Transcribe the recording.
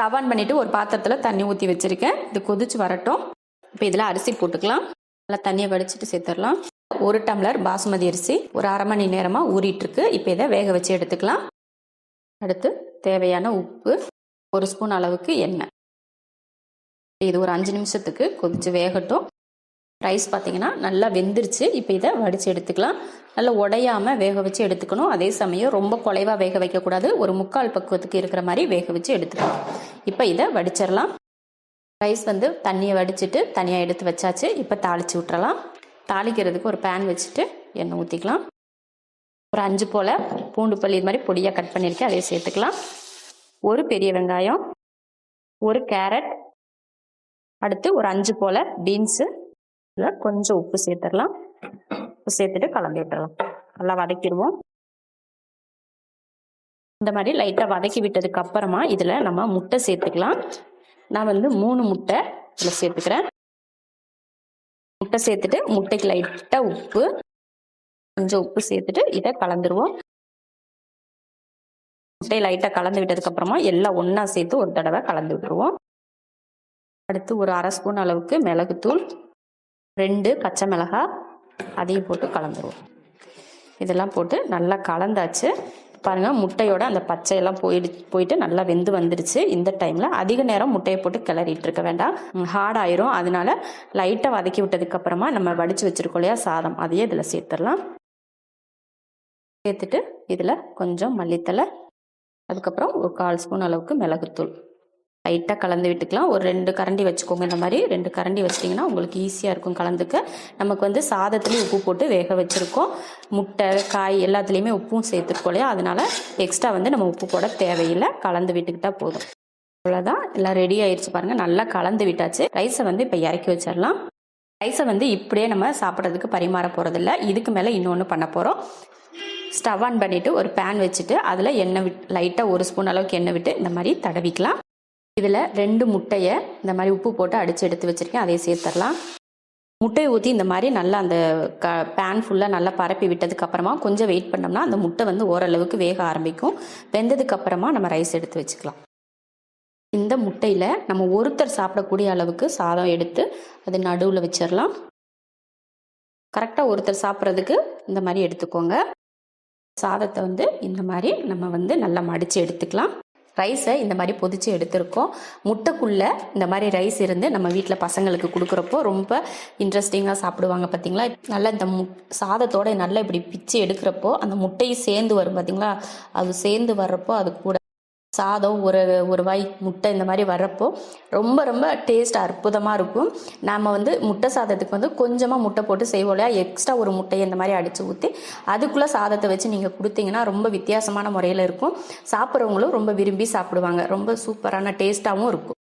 Stove on பண்ணிவிட்டு ஒரு பாத்திரத்தில் தண்ணி ஊற்றி வச்சுருக்கேன். இது கொதிச்சு வரட்டும். இப்போ இதில் அரிசி போட்டுக்கலாம். நல்லா தண்ணியை வடிச்சிட்டு சேர்த்துடலாம். ஒரு டம்ளர் பாசுமதி அரிசி ஒரு அரை மணி நேரமாக ஊறிட்டுருக்கு. இப்போ இதை வேக வச்சு எடுத்துக்கலாம். அடுத்து தேவையான உப்பு ஒரு ஸ்பூன் அளவுக்கு எண்ணெய். இது ஒரு அஞ்சு நிமிஷத்துக்கு கொதிச்சு வேகட்டும். ரைஸ் பார்த்தீங்கன்னா நல்லா வெந்துருச்சு. இப்போ இதை வடித்து எடுத்துக்கலாம். நல்லா உடையாம வேக வச்சு எடுத்துக்கணும். அதே சமயம் ரொம்ப குலைவாக வேக வைக்கக்கூடாது. ஒரு முக்கால் பக்குவத்துக்கு இருக்கிற மாதிரி வேக வச்சு எடுத்துக்கணும் இப்போ இதை வடிச்சிடலாம். ரைஸ் வந்து தண்ணியை வடிச்சிட்டு தனியாக எடுத்து வச்சாச்சு. இப்போ தாளித்து விட்டுறலாம் தாளிக்கிறதுக்கு ஒரு பேன் வச்சுட்டு எண்ணெய் ஊற்றிக்கலாம் ஒரு அஞ்சு போல் பூண்டு பல்லி இது மாதிரி பொடியாக கட் பண்ணியிருக்கேன். அதையும் சேர்த்துக்கலாம். ஒரு பெரிய வெங்காயம் ஒரு கேரட் அடுத்து ஒரு அஞ்சு போல் பீன்ஸு இதில் கொஞ்சம் உப்பு சேர்த்துடலாம். உப்பு சேர்த்துட்டு கலந்து விட்டுறலாம். நல்லா வதக்கிடுவோம். இந்த மாதிரி லைட்டாக வதக்கி விட்டதுக்கு அப்புறமா இதில் நம்ம முட்டை சேர்த்துக்கலாம். நான் வந்து மூணு முட்டை இதில் சேர்த்துக்கிறேன். முட்டை சேர்த்துட்டு முட்டைக்கு லைட்டாக உப்பு கொஞ்சம் உப்பு சேர்த்துட்டு இதை கலந்துருவோம். முட்டையை லைட்டாக கலந்து விட்டதுக்கு அப்புறமா எல்லாம் ஒன்றா சேர்த்து ஒரு தடவை கலந்து விட்டுருவோம். அடுத்து ஒரு அரை ஸ்பூன் அளவுக்கு மிளகுத்தூள் ரெண்டு பச்சை மிளகாய் அதையும் போட்டு கலந்துருவோம். இதெல்லாம் போட்டு நல்லா கலந்தாச்சு. பாருங்கள் முட்டையோட அந்த பச்சையெல்லாம் போயிடு போயிட்டு நல்லா வெந்து வந்துடுச்சு இந்த டைமில் அதிக நேரம் முட்டையை போட்டு கிளறிட்டு இருக்க வேண்டாம். ஹார்ட் ஆயிரும். அதனால லைட்டாக வதக்கி விட்டதுக்கப்புறமா நம்ம வடித்து வச்சுருக்கோம் இல்லையா சாதம். அதையே இதில் சேர்த்துடலாம். சேர்த்துட்டு இதில் கொஞ்சம் மல்லித்தலை அதுக்கப்புறம் ஒரு கால் ஸ்பூன் அளவுக்கு மிளகுத்தூள். லைட்டாக கலந்து விட்டுக்கலாம். ஒரு ரெண்டு கரண்டி வச்சுக்கோங்க. இந்த மாதிரி ரெண்டு கரண்டி வச்சிட்டிங்கன்னா உங்களுக்கு ஈஸியாக இருக்கும் கலந்துக்க. நமக்கு வந்து சாதத்துலேயும் உப்பு போட்டு வேக வச்சுருக்கோம். முட்டை காய் எல்லாத்துலேயுமே உப்பும் சேர்த்துருக்கோம் இல்லையா? அதனால் எக்ஸ்ட்ரா வந்து நம்ம உப்பு போட தேவையில்லை. கலந்து விட்டுக்கிட்டால் போதும். அவ்வளோதான் எல்லாம் ரெடி ஆயிடுச்சு பாருங்கள் நல்லா கலந்து விட்டாச்சு. ரைஸை வந்து இப்போ இறக்கி வச்சிடலாம். ரைஸை வந்து இப்படியே நம்ம சாப்பிட்றதுக்கு பரிமாற போகிறதில்ல இதுக்கு மேலே இன்னொன்று பண்ண போகிறோம் ஸ்டவ் ஆன் பண்ணிவிட்டு ஒரு பேன் வச்சுட்டு அதில் எண்ணெய் விட் லைட்டாக ஒரு ஸ்பூன் அளவுக்கு எண்ணெய் விட்டு இந்த மாதிரி தடவிக்கலாம். இதில் ரெண்டு முட்டையை இந்த மாதிரி உப்பு போட்டு அடித்து எடுத்து வச்சுருக்கேன். அதையும் சேர்த்துடலாம் முட்டையை ஊற்றி இந்த மாதிரி நல்லா அந்த க பேன் ஃபுல்லாக நல்லா பரப்பி விட்டதுக்கப்புறமா கொஞ்சம் வெயிட் பண்ணோம்னா அந்த முட்டை வந்து ஓரளவுக்கு வேக ஆரம்பிக்கும். வெந்ததுக்கப்புறமா நம்ம ரைஸ் எடுத்து வச்சுக்கலாம். இந்த முட்டையில் நம்ம ஒருத்தர் சாப்பிடக்கூடிய அளவுக்கு சாதம் எடுத்து அது நடுவில் வச்சிடலாம் கரெக்டாக ஒருத்தர் சாப்பிட்றதுக்கு இந்த மாதிரி எடுத்துக்கோங்க. சாதத்தை வந்து இந்த மாதிரி நம்ம வந்து நல்லா மடித்து எடுத்துக்கலாம். ரைஸை இந்த மாதிரி பொதிச்சு எடுத்திருக்கோம். முட்டைக்குள்ளே இந்த மாதிரி ரைஸ் இருந்து நம்ம வீட்டில் பசங்களுக்கு கொடுக்குறப்போ ரொம்ப இன்ட்ரெஸ்டிங்காக சாப்பிடுவாங்க பார்த்தீங்களா நல்லா இந்த மு சாதத்தோட நல்லா இப்படி பிச்சு எடுக்கிறப்போ அந்த முட்டையும் சேர்ந்து வரும் பார்த்தீங்களா அது சேர்ந்து வர்றப்போ அது கூட சாதம் ஒரு ஒரு வாய் முட்டை இந்த மாதிரி வர்றப்போ ரொம்ப ரொம்ப டேஸ்ட் அற்புதமாக இருக்கும். நாம் வந்து முட்டை சாதத்துக்கு வந்து கொஞ்சமாக முட்டை போட்டு செய்வோம் இல்லையா? எக்ஸ்ட்ரா ஒரு முட்டையை இந்த மாதிரி அடித்து ஊற்றி அதுக்குள்ளே சாதத்தை வச்சு நீங்கள் கொடுத்தீங்கன்னா ரொம்ப வித்தியாசமான முறையில் இருக்கும். சாப்பிட்றவங்களும் ரொம்ப விரும்பி சாப்பிடுவாங்க. ரொம்ப சூப்பரான டேஸ்ட்டாகவும் இருக்கும்.